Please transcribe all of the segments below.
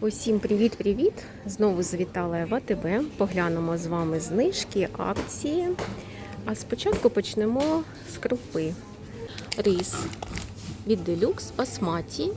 Усім привіт-привіт! Знову завітала я в АТБ. Поглянемо з вами знижки, акції. А спочатку почнемо з крупи. Рис від Deluxe Басматі.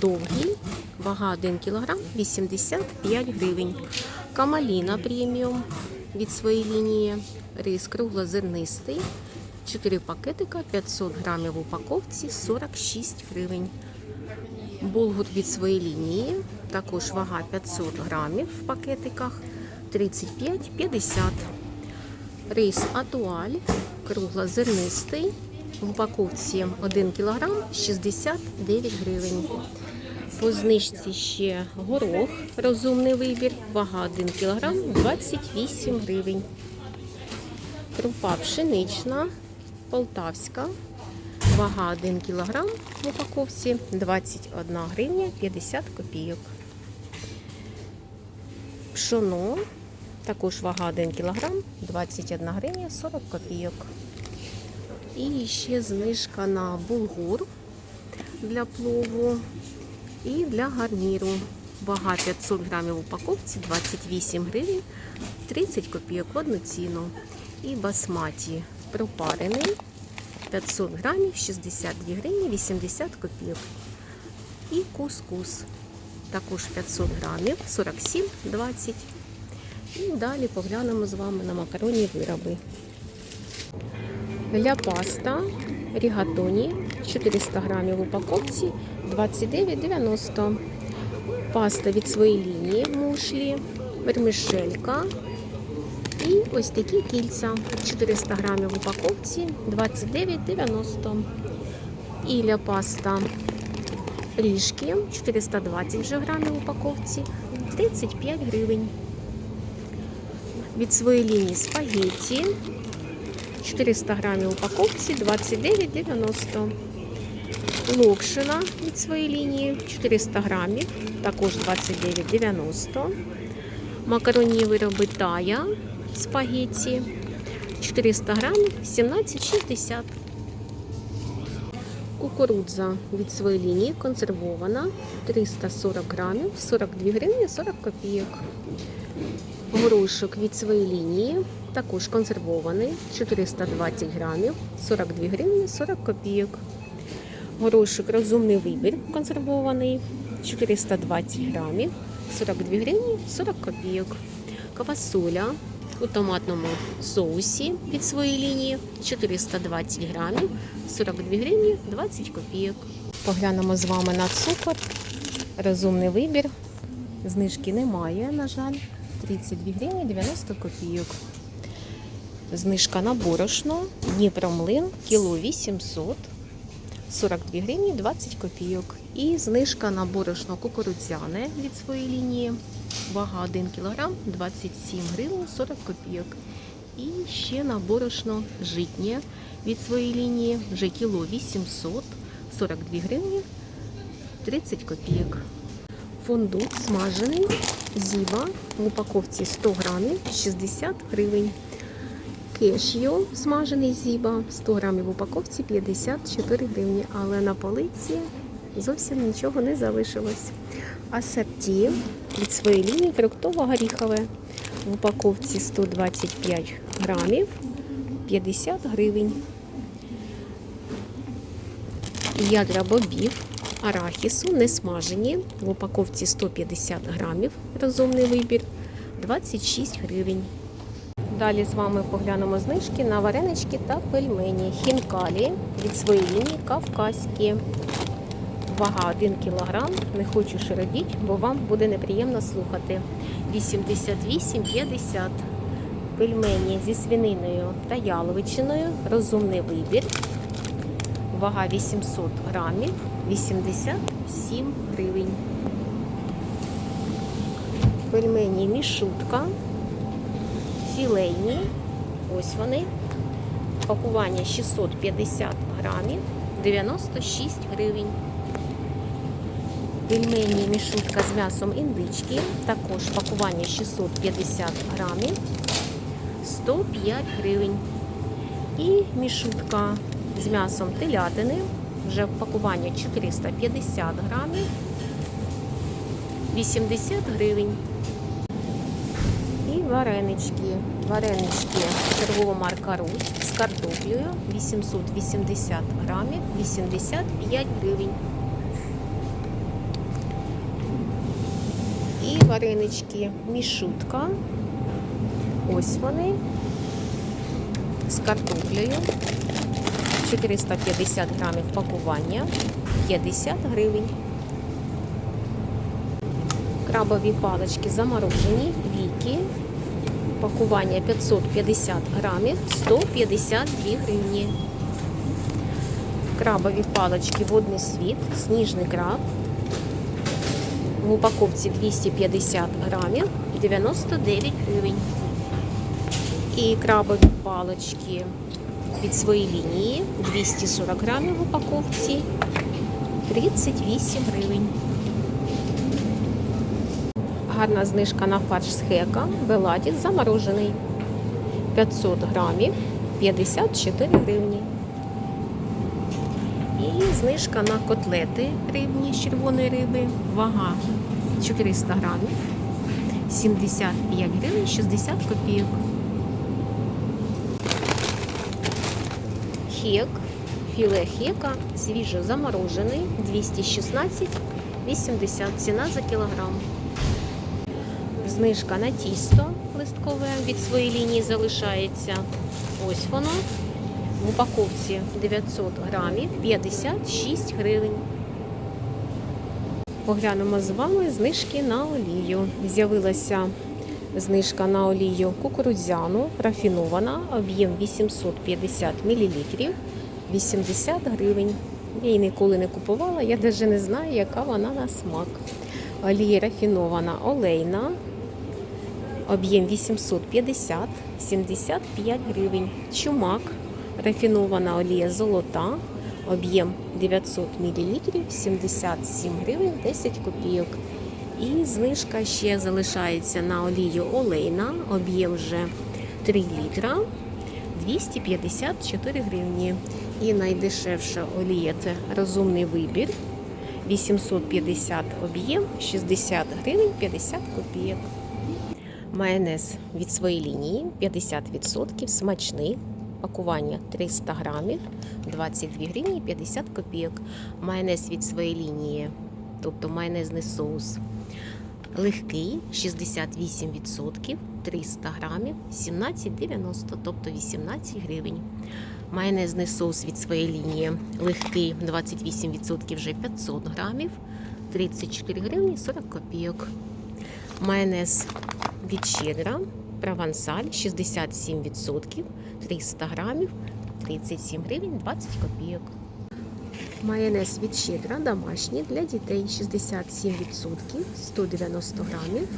Довгий, вага 1 кг 85 гривень. Камаліна преміум від своєї лінії. Рис круглозернистий. 4 пакетика 500 грамів в упаковці 46 гривень. Булгур від своєї лінії, також вага 500 грамів в пакетиках 35-50. Рис Атуаль, круглозернистий, в упаковці 1 кг 69 гривень. По знижці ще горох, розумний вибір, вага 1 кг 28 гривень. Крупа пшенична, полтавська, Вага 1 кг в упаковці 21 гривня 50 копійок. Пшоно, також вага 1 кг 21 гривня 40 копійок. І ще знижка на булгур для плову і для гарніру. Вага 500 грамів в упаковці 28 гривень 30 копійок в одну ціну. І басматі пропарений 500 грамів 62 гривні 80 копійок. І кускус також 500 грамів 47,20. І далі поглянемо з вами на макаронні вироби. Ля паста рігатоні 400 грамів в упаковці 29,90. Паста від своєї лінії мушлі, вермишелька і ось такі кільця 400 грамів в упаковці 29,90. Ілля паста ріжки 420 вже грамів в упаковці 35 гривень. Від своєї лінії спагетті 400 грамів в упаковці 29,90. Локшина від своєї лінії 400 грамів, також 29,90. Макаронні вироби тая спагетті 400 грамів 17,60. Кукурудза від своєї лінії консервована 340 грамів 42 гривні 40 копійок. Горошок від своєї лінії також консервований 420 грамів 42 гривні 40 копійок. Горошок розумний вибір консервований 420 грамів 42 гривні 40 копійок. Квасоля у томатному соусі від своєї лінії 420 грамів 42 гривні 20 копійок. Поглянемо з вами на цукор. Розумний вибір. Знижки немає, на жаль. 32 гривні 90 копійок. Знижка на борошно. Дніпромлин кіло 800. 42 гривні 20 копійок. І знижка на борошно кукурудзяне від своєї лінії. Вага 1 кг 27 гривень 40 копійок. І ще на борошно житнє від своєї лінії. Вже кіло 800 42 гривні 30 копійок. Фундук смажений зіба в упаковці 100 грамів 60 гривень. Кешю смажений зіба 100 грамів в упаковці 54 гривні, але на полиці зовсім нічого не залишилось. Асорті від своєї лінії фруктово-горіхове в упаковці 125 грамів 50 гривень. Ядра бобів арахісу не смажені в упаковці 150 грамів. Розумний вибір 26 гривень. Далі з вами поглянемо знижки на варенички та пельмені. Хінкалі від своєї лінії кавказькі. Вага 1 кг. Не хочу широдіть, бо вам буде неприємно слухати. 88,50. Пельмені зі свининою та яловичиною. Розумний вибір. Вага 800 грамів. 87 гривень. Пельмені мішутка. Філейні. Ось вони. Пакування 650 грамів. 96 гривень. Пельмені мішутка з м'ясом індички. Також пакування 650 грамів. 105 гривень. І мішутка з м'ясом телятини. Вже пакування 450 грамів. 80 гривень. І варенички. Варенички торгова марка Русь з картоплею 880 грамів, 85 гривень. І варенички мішутка. Ось вони з картоплею. 450 грамів пакування, 50 гривень. Крабові палички заморожені, віки. Пакування 550 грамів, 152 гривні. Крабові палички водний світ, сніжний краб. В упаковці 250 грамів, 99 гривень. І крабові палички від своєї лінії 240 грамів в упаковці 38 гривень. Гарна знижка на фарш з хека Беладіс заморожений 500 грамів 54 гривні. І знижка на котлети рибні з червоної риби. Вага 400 грамів 75 гривень 60 копійок. Хек, філе хека, свіжо заморожений 216,80 ціна за кілограм. Знижка на тісто листкове від своєї лінії залишається. Ось воно. В упаковці 900 грамів 56 гривень. Поглянемо з вами знижки на олію. З'явилася знижка на олію кукурудзяну, рафінована, об'єм 850 мл, 80 гривень. Я її ніколи не купувала, я навіть не знаю, яка вона на смак. Олія рафінована олейна, об'єм 850, 75 гривень. Чумак, рафінована олія золота, об'єм 900 мл, 77 гривень 10 копійок. І знижка ще залишається на олію олейна, об'єм вже 3 літра, 254 гривні. І найдешевша олія це розумний вибір. 850 об'єм, 60 гривень 50 копійок. Майонез від своєї лінії 50% смачний. Пакування 300 грамів, 22 гривні 50 копійок. Майонез від своєї лінії, тобто майонезний соус. Легкий 68%, 300 грамів, 17,90, тобто 18 гривень. Майонезний соус від своєї лінії легкий 28% вже 500 грамів, 34 гривні 40 копійок. Майонез від щедра, провансаль 67%, 300 грамів, 37 гривень 20 копійок. Майонез від щедра домашній для дітей 67%, 190 грамів,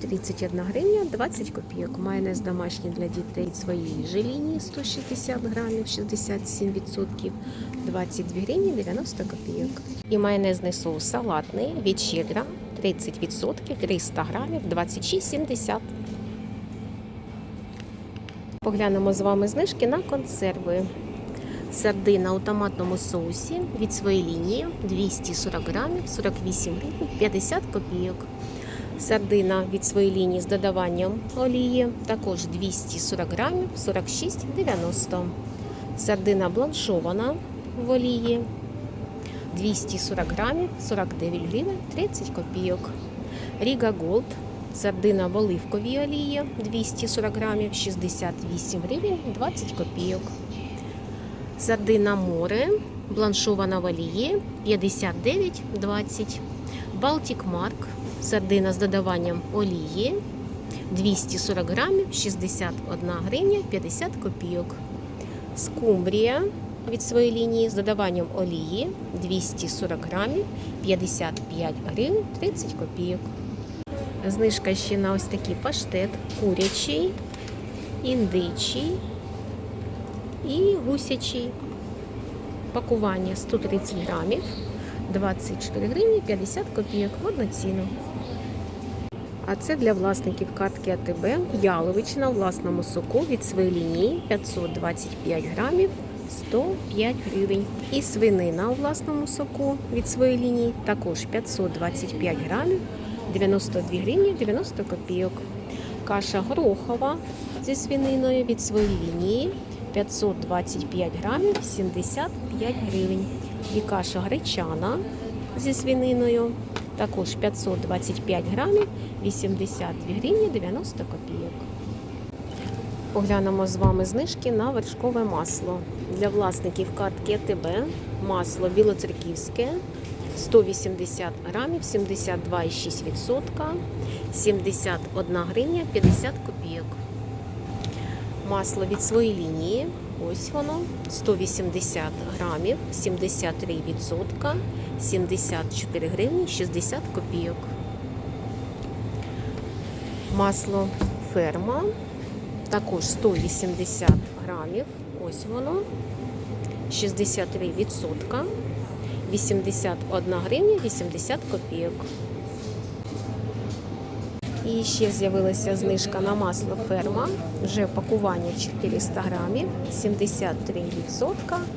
31 гривня 20 копійок. Майонез домашній для дітей своєї же лінії 160 грамів, 67%, 22 гривні 90 копійок. І майонезний соус салатний від щедра 30%, 300 грамів, 26,70. Поглянемо з вами знижки на консерви. Сардина у томатному соусі від своєї лінії 240 грамів, 48 гривень, 50 копійок. Сардина від своєї лінії з додаванням олії також 240 грамів, 46,90. Сардина бланшована в олії 240 грамів, 49 гривень, 30 копійок. Ріга Голд Сардина в оливковій олії 240 грамів, 68 гривень, 20 копійок. Сардина море, бланшована в олії 59,20. Балтік Марк, сардина з додаванням олії 240 грамів, 61 гривня, 50 копійок. Скумбрія від своєї лінії з додаванням олії 240 грамів, 55 гривень, 30 копійок. Знижка ще на ось такий паштет курячий, індичий і гусячий. Пакування 130 грамів, 24 гривні 50 копійок в одну ціну. А це для власників картки АТБ яловичина у власному соку від своєї лінії 525 грамів 105 гривень. І свинина у власному соку від своєї лінії також 525 грамів 92 гривні 90 копійок. Каша горохова зі свининою від своєї лінії 525 грамів 75 гривень. І каша гречана зі свининою також 525 грамів 82 гривні 90 копійок. Поглянемо з вами знижки на вершкове масло. Для власників картки АТБ масло білоцерківське 180 грамів 72,6%, 71 гривня 50 копійок. Масло від своєї лінії, ось воно, 180 грамів, 73%, 74 гривні 60 копійок. Масло ферма також 180 грамів. Ось воно. 63%. 81 гривня 80 копійок. І ще з'явилася знижка на масло ферма. Вже пакування 400 грамів, 73%,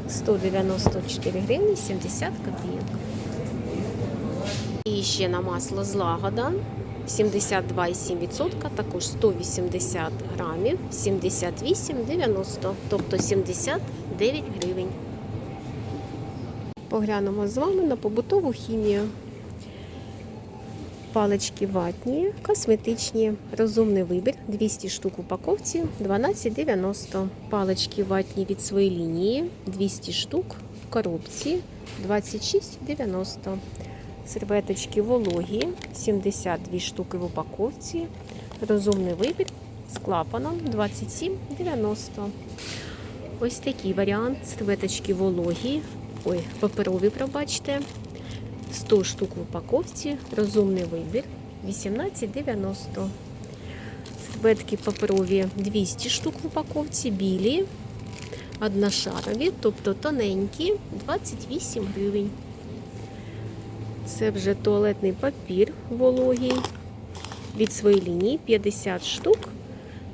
194 гривні 70 копійок. І ще на масло злагода 72,7%, також 180 грамів, 78,90, тобто 79 гривень. Поглянемо з вами на побутову хімію. Палички ватні, косметичні, розумний вибір, 200 штук в упаковці, 12,90. Палички ватні від своєї лінії, 200 штук в коробці, 26,90. Серветочки вологі, 72 штуки в упаковці. Розумний вибір з клапаном 27,90. Ось такий варіант. Серветочки вологі. Ой, паперові, пробачте. 100 штук в упаковці. Розумний вибір 18,90. Серветки паперові 200 штук в упаковці, білі, одношарові, тобто тоненькі, 28 гривень. Це вже туалетний папір вологий. Від своєї лінії 50 штук,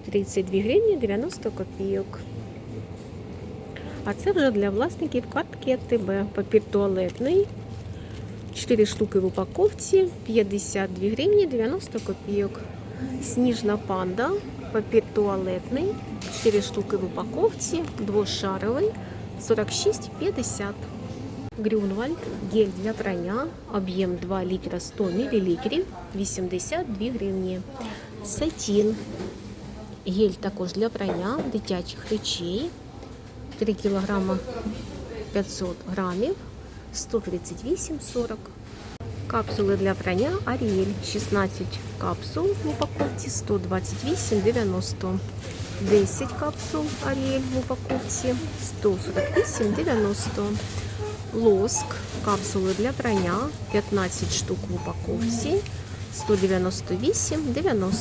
32 гривні 90 копійок. А це вже для власників картки АТБ. Папір туалетний. 4 штуки в упаковці, 52 гривні 90 копійок. Сніжна панда, папір туалетний, 4 штуки в упаковці, двошаровий, 46,50. Грюнвальд, гель для прання, об'єм 2 літра 100 мл, 82 гривні. Сатін, гель також для прання дитячих речей, 3 кг 500 грамів, 138,40. Капсули для прання Аріель, 16 капсул в упаковці, 128,90. 10 капсул Аріель в упаковці, 148,90. Лоск, капсули для прання, 15 штук в упаковці, 198,90.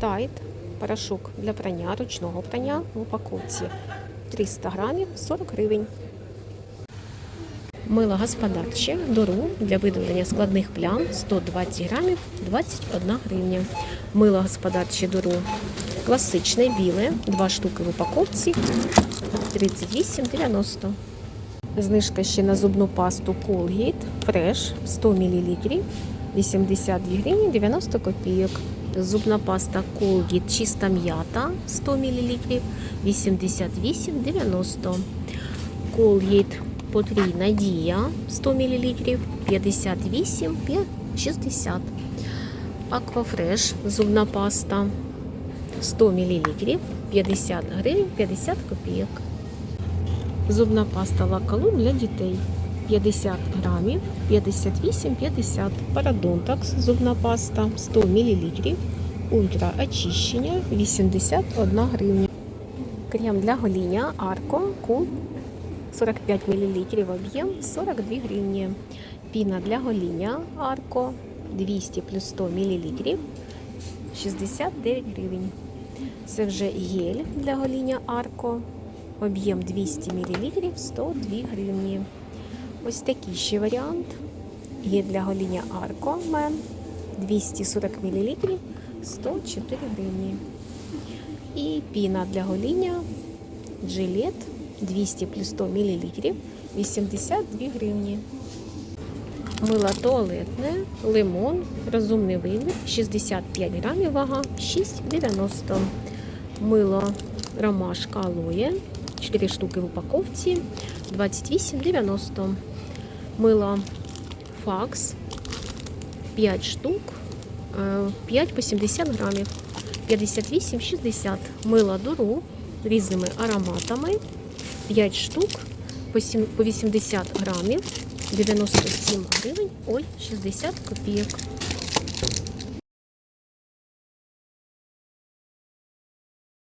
Тайт, порошок для прання, ручного прання в упаковці 300 грамів, 40 гривень. Мило господарче дору для видалення складних плям 120 грамів 21 гривня. Мило господарче дору класичне біле, 2 штуки в упаковці 38,90. Знижка ще на зубну пасту Colgate Fresh 100 мл 82 гривні 90 копійок. Зубна паста Colgate чиста м'ята 100 мл 88,90. Colgate потрійна дія 100 мл 58,60. Аквафреш зубна паста 100 мл 50 гривень 50 копійок. Зубна паста лакалу для дітей 50 грамів 58,50. Парадонтакс зубна паста 100 мл. Ультра очищення 81 гривня. Крем для гоління Арко Кул 45 мл об'єм 42 гривні. Піна для гоління Арко 200 плюс 100 мл 69 гривень. Це вже гель для гоління Арко. Об'єм 200 мл 102 гривні. Ось такий ще варіант. Є для гоління Арко Мен 240 мл 104 гривні. І піна для гоління Джилет 200 плюс 100 мл 82 гривні. Мило туалетне, лимон, розумний вибір, 65 грамів вага, 6,90. Мило ромашка алоє, 4 штуки в упаковці, 28,90. Мило факс, 5 штук, е, 5 по 70 грамів, 58,60. мила дуру різними ароматами, 5 штук по 80 грамів, 97 гривень, ой, 60 копійок.